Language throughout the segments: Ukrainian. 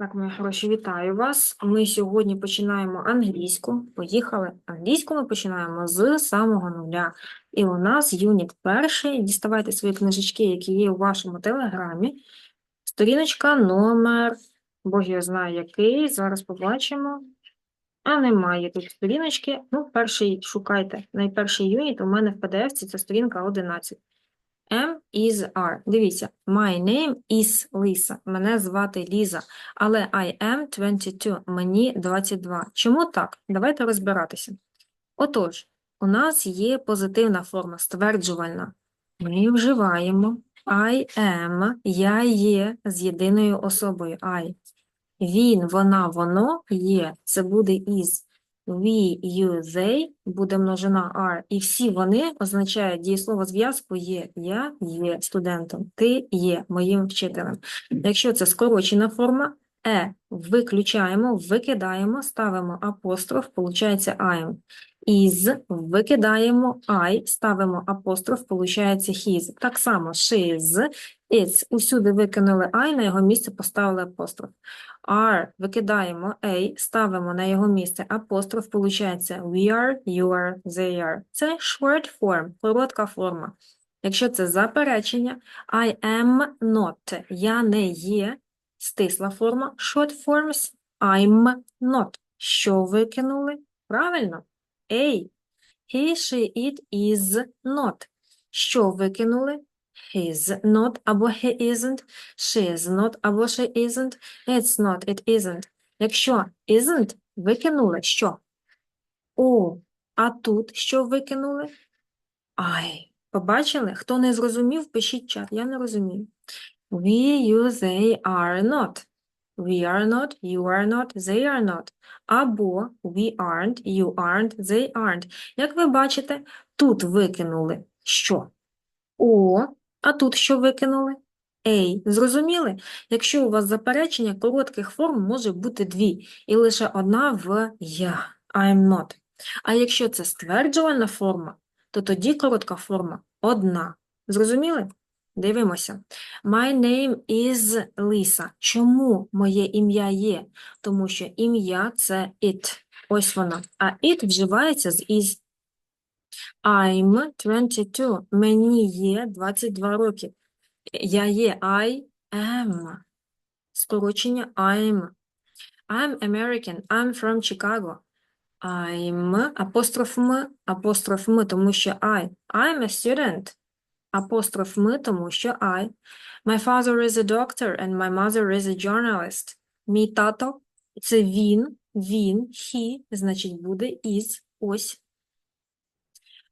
Так, мої хороші, вітаю вас. Ми сьогодні починаємо англійську. Поїхали. Англійську ми починаємо з самого нуля. І у нас юніт перший. Діставайте свої книжечки, які є у вашому телеграмі. Сторіночка номер, бог я знаю який, зараз побачимо. А немає тут сторіночки. Ну, перший шукайте. Найперший юніт у мене в PDF це сторінка 11. M is R. Дивіться, my name is Lisa. Мене звати Ліза. Але I am 22. Мені 22. Чому так? Давайте розбиратися. Отож, у нас є позитивна форма, стверджувальна. Ми вживаємо I am, я є з єдиною особою I. Він, вона, воно є. Це буде is. We, you, they буде множина are. І всі вони означають дієслово зв'язку є. Я є студентом. Ти є моїм вчителем. Якщо це скорочена форма, е виключаємо, викидаємо, ставимо апостроф, получається I'm. Is викидаємо I, ставимо апостроф, получається his. Так само she is, it's. Усюди викинули I, на його місце поставили апостроф. Are викидаємо A, ставимо на його місце апостроф, получається we are, you are, they are. Це short form, коротка форма. Якщо це заперечення, I am not, я не є, стисла форма, short forms, I'm not. Що викинули? Правильно. A. He, she, it is not. Що викинули? He's not або he isn't, she is not або she isn't, it's not, it isn't. Якщо isn't, викинули що? О, а тут що викинули? I. Побачили? Хто не зрозумів, пишіть чат, я не розумію. We, you, they are not. We are not, you are not, they are not. Або we aren't, you aren't, they aren't. Як ви бачите, тут викинули що? О, а тут що викинули? Ей, зрозуміли? Якщо у вас заперечення коротких форм може бути дві, і лише одна в я, I'm not. А якщо це стверджувальна форма, то тоді коротка форма одна. Зрозуміли? Дивимося. My name is Lisa. Чому моє ім'я є? Тому що ім'я – це it. Ось воно. А it вживається з is. I'm 22. Мені є 22 роки. Я є I am. Скорочення I'm. I'm American. I'm from Chicago. I'm апостроф м, апостроф м, тому що I. I'm a student. Апостроф м, тому що I. My father is a doctor and my mother is a journalist. Мій тато – це він, він, he, значить буде is, ось.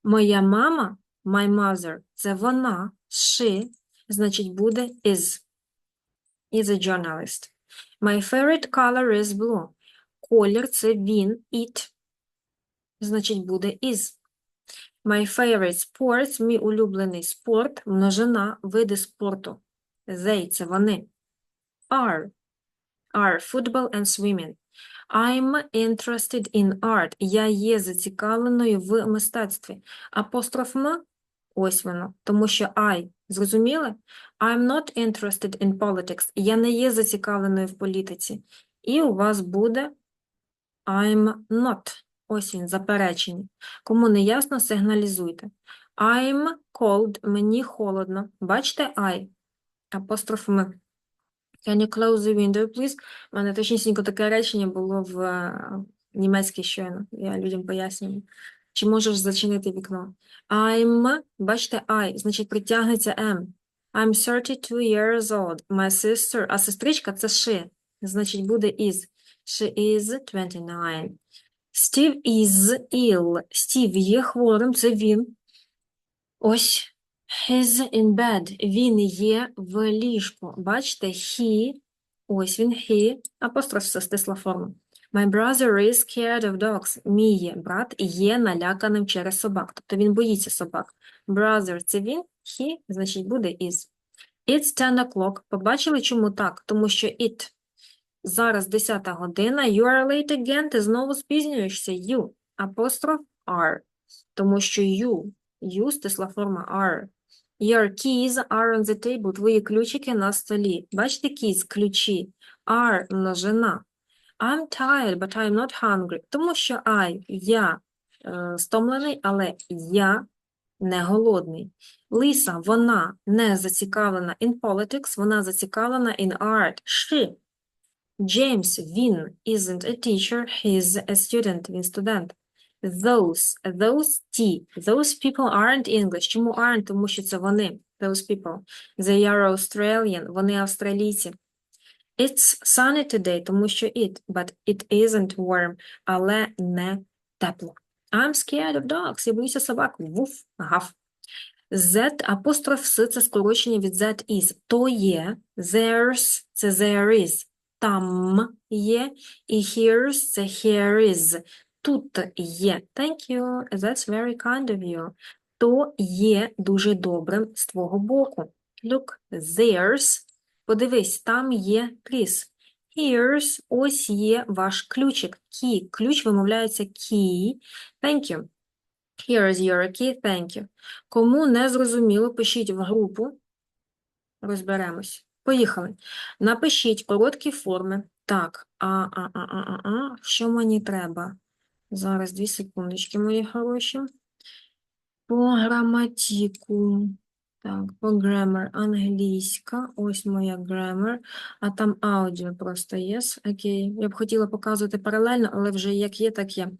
Моя мама, my mother, це вона, she, значить буде is. Is a journalist. My favorite color is blue. Колір це він, it. Значить буде is. My favorite sports, мій улюблений спорт, множина, види спорту. They – це вони. Are. Are football and swimming. I'm interested in art. Я є зацікавленою в мистецтві. Апостроф «м» – ось воно, тому що I. Зрозуміли? I'm not interested in politics. Я не є зацікавленою в політиці. І у вас буде I'm not. Ось він, заперечення. Кому не ясно, сигналізуйте. I'm cold. Мені холодно. Бачите I? Апостроф «м». Can you close the window, please? У мене точнісінько таке речення було в е, німецькій щойно. Я людям пояснюю. Чи можеш зачинити вікно? I'm, бачите, I, значить притягнеться M. I'm 32 years old. My sister, а сестричка це she, значить буде is. She is 29. Steve is ill. Стів є хворим, це він. Ось. He's in bed. Він є в ліжку. Бачите, he, ось він, he, апостроф це стисла форма. My brother is scared of dogs. Мій брат є наляканим через собак. Тобто він боїться собак. Brother – це він, he, значить буде is. It's 10 o'clock. Побачили, чому так? Тому що it. Зараз 10 година. You are late again. Ти знову спізнюєшся. You. Апостроф are. Тому що you. You – стисла форма are. Your keys are on the table. Твої ключики на столі. Бачите, keys – ключі. are множина. I'm tired, but I'm not hungry. Тому що I, я е, стомлений, але я не голодний. Ліса, вона не зацікавлена in politics, вона зацікавлена in art. She. Джеймс, він isn't a teacher, he's a student, він студент. Those, those ті, those people aren't English. Чому aren't? Тому що це вони, those people. They are Australian, вони австралійці. It's sunny today, тому що it, but it isn't warm, але не тепло. I'm scared of dogs, я боюся собак. Вуф, гав. Z апостроф С це скорочення від that is. То є, there's це there is. Там є, і here's це here is. Тут є. Thank you. That's very kind of you. То є дуже добрим з твого боку. Look, there's. Подивись, там є Кріс. Here's, ось є ваш ключик. Key. Ключ вимовляється key. Thank you. Here is your key. Thank you. Кому не зрозуміло, пишіть в групу. Розберемось. Поїхали. Напишіть короткі форми. Так, а, а, а, а, а, а. Що мені треба? Зараз дві секундочки, мої хороші. По граматику. Так, по grammar англійська. Ось моя grammar. А там аудіо просто є. Окей. Я б хотіла показувати паралельно, але вже як є, так є.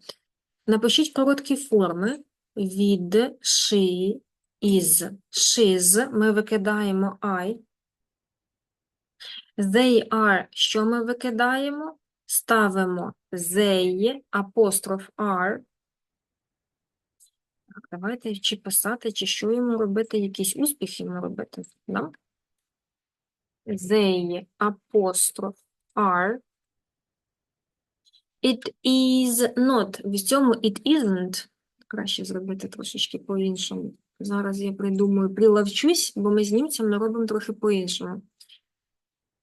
Напишіть короткі форми від she, is. She's. Ми викидаємо I. They are. Що ми викидаємо? Ставимо they, апостроф are. Так, давайте чи писати, чи що йому робити, якісь успіхи йому робити. Да? They, апостроф are. It is not. В цьому it isn't. Краще зробити трошечки по-іншому. Зараз я придумаю, прилавчусь, бо ми з німцем не робимо трохи по-іншому.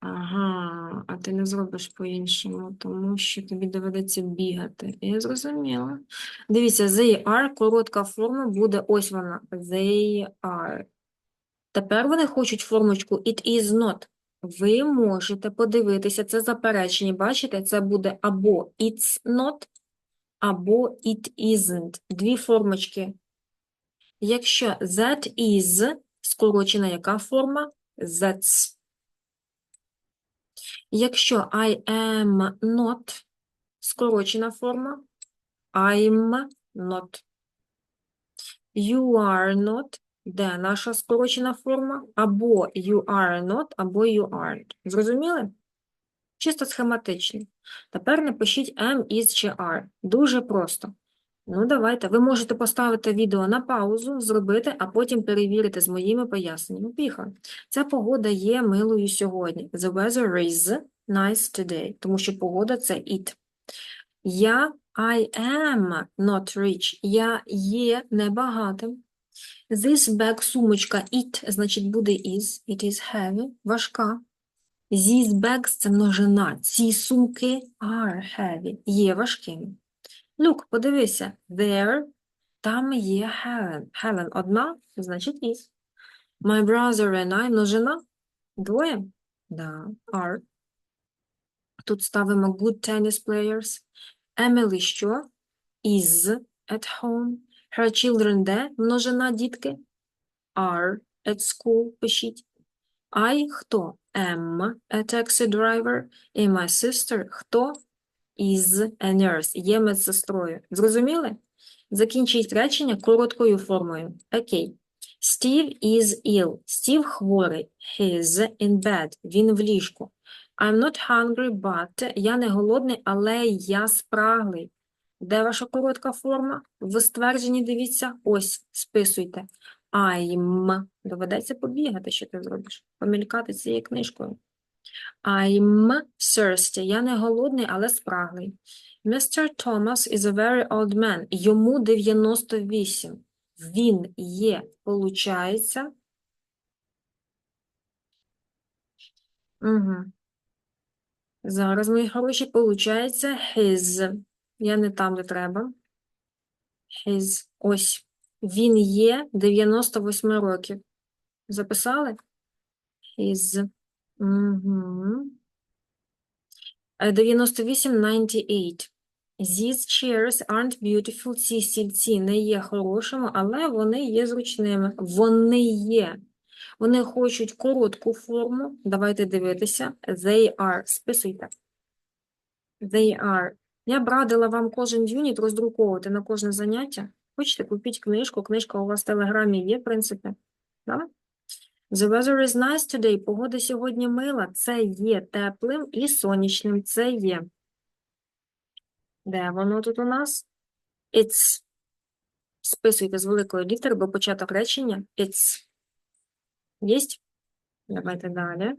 Ага, а ти не зробиш по-іншому, тому що тобі доведеться бігати. Я зрозуміла. Дивіться, they are, коротка форма буде ось вона. They are. Тепер вони хочуть формочку it is not. Ви можете подивитися, це заперечення. Бачите, це буде або it's not, або it isn't. Дві формочки. Якщо that is, скорочена яка форма? That's. Якщо I am not, скорочена форма, I'm not. You are not, де наша скорочена форма? Або you are not, або you aren't. Зрозуміли? Чисто схематично. Тепер напишіть am, is чи are. Дуже просто. Ну, давайте. Ви можете поставити відео на паузу, зробити, а потім перевірити з моїми поясненнями. Поїхали. Ця погода є милою сьогодні. The weather is nice today. Тому що погода – це it. Я I am not rich. Я є небагатим. This bag – сумочка it, значить буде is. It is heavy. Важка. These bags – це множина. Ці сумки are heavy. Є важкими. Look, подивися. There, там є Helen. Helen одна, значить is. My brother and I, множина. Двоє? Да, are. Тут ставимо good tennis players. Emily що? Is at home. Her children де? Множина дітки. Are at school. Пишіть. I хто? Am a taxi driver. І my sister хто? Is a nurse. Є медсестрою. Зрозуміли? Закінчіть речення короткою формою. Окей. Steve is ill. Стів хворий. He is in bed. Він в ліжку. I'm not hungry, but я не голодний, але я спраглий. Де ваша коротка форма? В ствердженні дивіться, ось, списуйте. I'm. Доведеться побігати, що ти зробиш. Помількати цією книжкою. I'm thirsty. Я не голодний, але спраглий. Mr. Thomas is a very old man. Йому 98. Він є, получається. Угу. Зараз, мої хороші, получається his. Я не там, де треба. His. Ось. Він є 98 років. Записали? His. Угу. 98-98. These chairs aren't beautiful. Ці стільці не є хорошими, але вони є зручними. Вони є. Вони хочуть коротку форму. Давайте дивитися. They are. Списуйте. They are. Я б радила вам кожен юніт роздруковувати на кожне заняття. Хочете, купіть книжку. Книжка у вас в Телеграмі є, в принципі. Да? The weather is nice today. Погода сьогодні мила. Це є теплим і сонячним. Це є. Де воно тут у нас? It's. Списуйте з великої літери, бо початок речення. It's. Єсть? Давайте далі.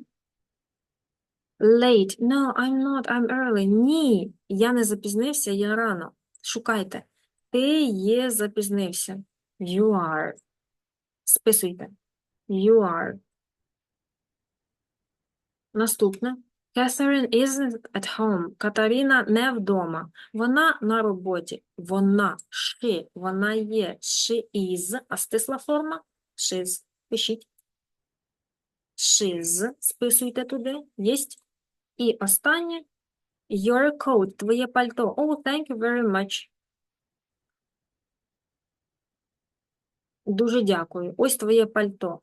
Late. No, I'm not. I'm early. Ні, я не запізнився, я рано. Шукайте. Ти є запізнився. You are. Списуйте. You are. Наступне. Catherine isn't at home. Катерина не вдома. Вона на роботі. Вона. She. Вона є. She is. А стисла форма? She's. Пишіть. She's. Списуйте туди. Єсть. І останнє. Your coat. Твоє пальто. Oh, thank you very much. Дуже дякую. Ось твоє пальто.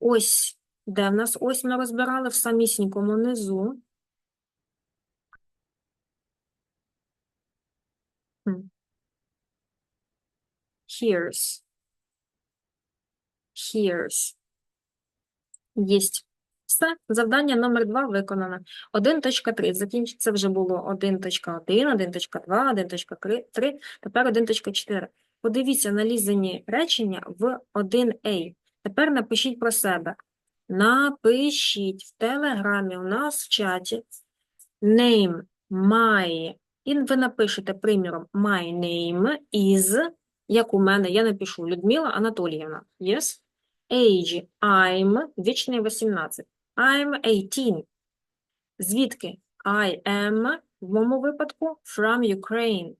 Ось, де в нас? Ось ми розбирали в самісінькому низу. Here's. Here's. Єсть. Все, завдання номер 2 виконано. 1.3. Закінчиться вже було 1.1, 1.2, 1.3, тепер 1.4. Подивіться на лізані речення в 1a. Тепер напишіть про себе. Напишіть в Телеграмі у нас в чаті name my. І ви напишете, приміром, my name is, як у мене, я напишу Людмила Анатоліївна. Yes? Age, I'm, вічний 18. I'm 18. Звідки? I am, в моєму випадку, from Ukraine.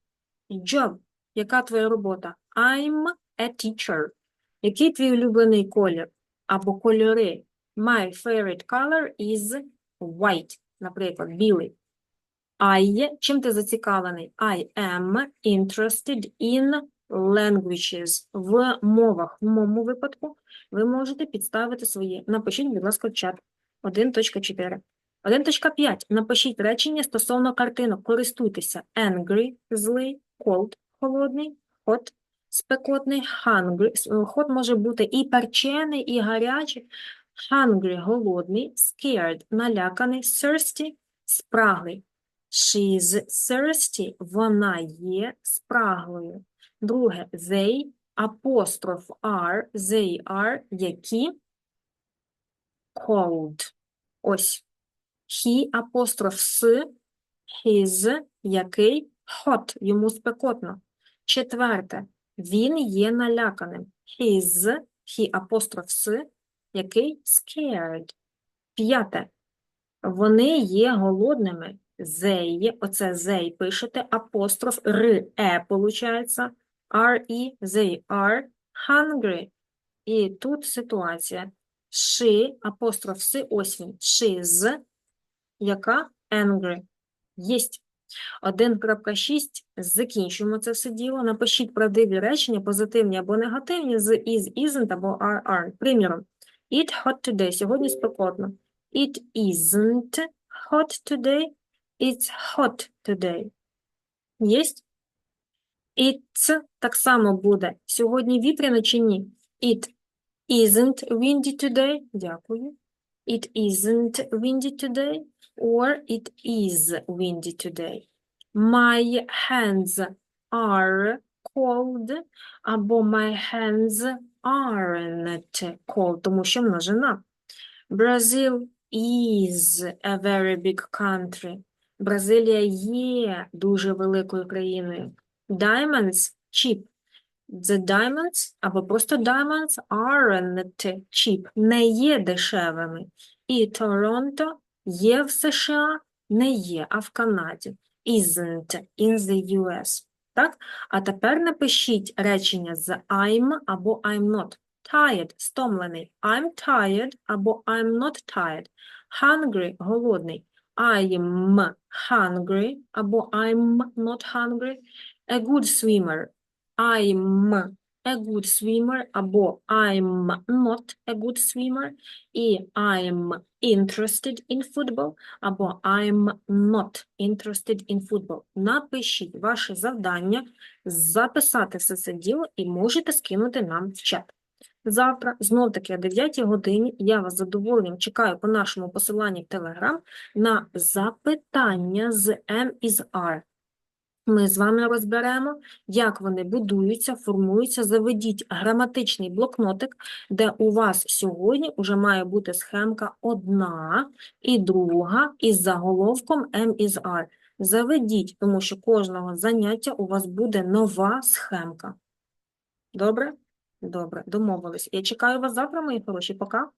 Job. Яка твоя робота? I'm a teacher. Який твій улюблений колір? Або кольори? My favorite color is white. Наприклад, білий. I, чим ти зацікавлений? I am interested in languages. В мовах. В моєму випадку ви можете підставити свої. Напишіть, будь ласка, в чат. 1.4. 1.5. Напишіть речення стосовно картинок. Користуйтеся. Angry – злий, cold – холодний, hot – спекотний, hungry. С- Hot може бути і перчений, і гарячий. Hungry – голодний, scared – наляканий, thirsty – спраглий. She is thirsty – вона є спраглою. Друге – they, апостроф are, they are, які cold. Ось. He, апостроф с, his, який hot, йому спекотно. Четверте. Він є наляканим. His, he, апостроф с, який scared. П'яте. Вони є голодними. They, оце they пишете, апостроф р, е, получається. Are, і, they are hungry. І тут ситуація. She, апостроф си, ось він. She's, яка angry. Єсть. 1.6. Закінчуємо це все діло. Напишіть правдиві речення, позитивні або негативні з is, isn't або are, are. Приміром. It hot today. Сьогодні спекотно. It isn't hot today. It's hot today. Єсть? It's так само буде. Сьогодні вітряно чи ні? It isn't windy today. Дякую. It isn't windy today. Or it is windy today. My hands are cold. Або my hands aren't cold, тому що множина. Brazil is a very big country. Бразилія є дуже великою країною. Diamonds cheap. The diamonds або просто diamonds aren't cheap. Не є дешевими. І Торонто є в США, не є, а в Канаді. Isn't in the US. Так? А тепер напишіть речення з I'm або I'm not. Tired – стомлений. I'm tired або I'm not tired. Hungry – голодний. I'm hungry або I'm not hungry. A good swimmer. I'm a good swimmer або I'm not a good swimmer. І I'm interested in football або I'm not interested in football. Напишіть ваше завдання, записати все це діло і можете скинути нам в чат. Завтра, знов таки о 9 годині, я вас задоволенням чекаю по нашому посиланні в Telegram на запитання з M із R. Ми з вами розберемо, як вони будуються, формуються. Заведіть граматичний блокнотик, де у вас сьогодні вже має бути схемка одна і друга із заголовком M із R. Заведіть, тому що кожного заняття у вас буде нова схемка. Добре? Добре, домовились. Я чекаю вас завтра, мої хороші. Пока.